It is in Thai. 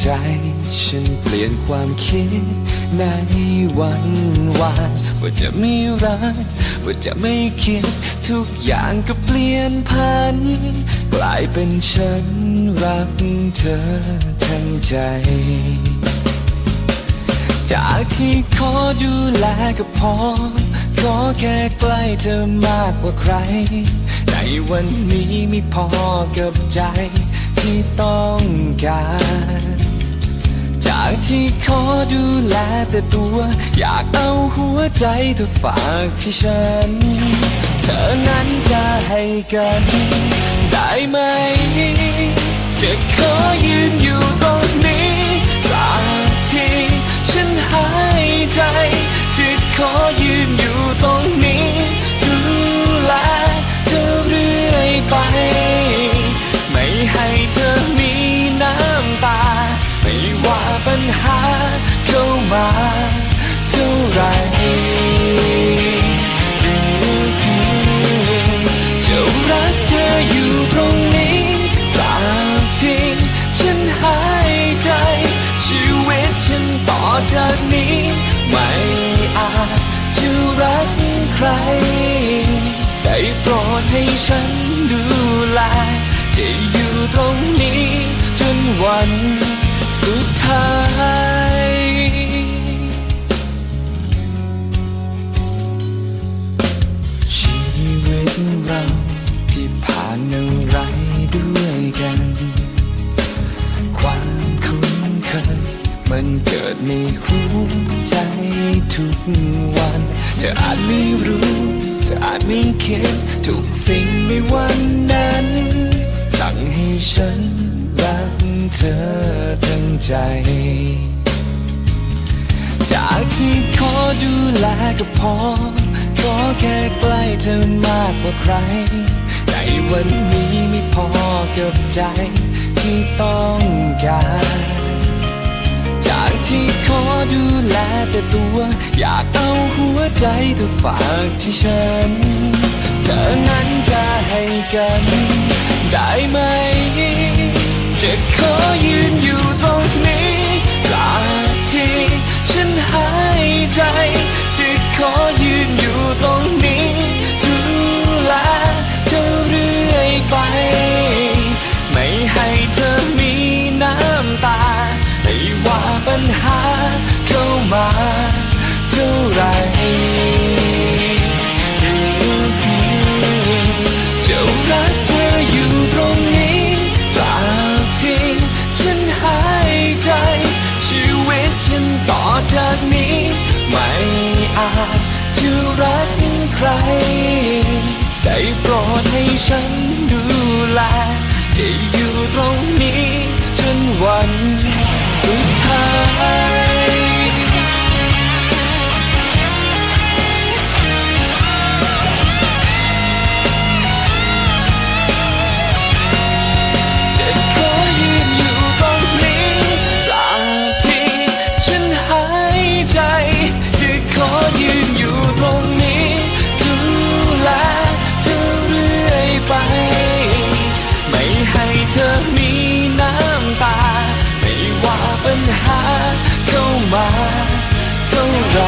ใจ ฉันเปลี่ยนความคิดในวันวานว่าจะไม่รัก ว่าจะไม่คิด ทุกอย่างก็เปลี่ยนพัน กลายเป็นฉันรักเธอทั้งใจ จากที่ขอดูแลก็พอ ขอแค่ใกล้เธอมากกว่าใคร ในวันนี้ไม่พอกับใจที่ต้องการางที่ขอดูแลแต่ตัว อยากเอาหัวใจเธอฝากที่ฉัน เธอนั้นจะให้กัน ได้ไหม จะขอยืน หาเข้ามาเท่าไรจะรักเธออยู่ตรงนี้ตราบที่ฉันหายใจ ชีวิตฉันต่อจากนี้ ไม่อาจจะรักใคร ได้โปรดให้ฉันดูแลจะอยู่ตรงนี้จนวัน สุดท้าย ชีวิตเราที่ผ่านอะไรด้วยกัน ความคุ้นเคยมันเกิดในหัวใจทุกวัน เธออาจไม่รู้เธออาจไม่คิดทุกสิ่งในวันนั้น สั่งให้ฉัน รักเธอทั้งใจ จากที่ขอดูแลก็พอ ขอแค่ใกล้เธอมากกว่าใคร ในวันนี้ไม่พอกับใจที่ต้องการ จากที่ขอดูแลแต่ตัว อยากเอาหัวใจเธอฝากที่ฉัน เธอนั้นจะให้กัน ได้ไหม จะขอยืนอยู่ตรง จากนี้ ไม่อาจจะรักใคร ได้โปรดให้ฉันดูแลจะอยู่ตรงนี้ จนวันสุดท้าย ปัญหาเข้ามาเท่าไหร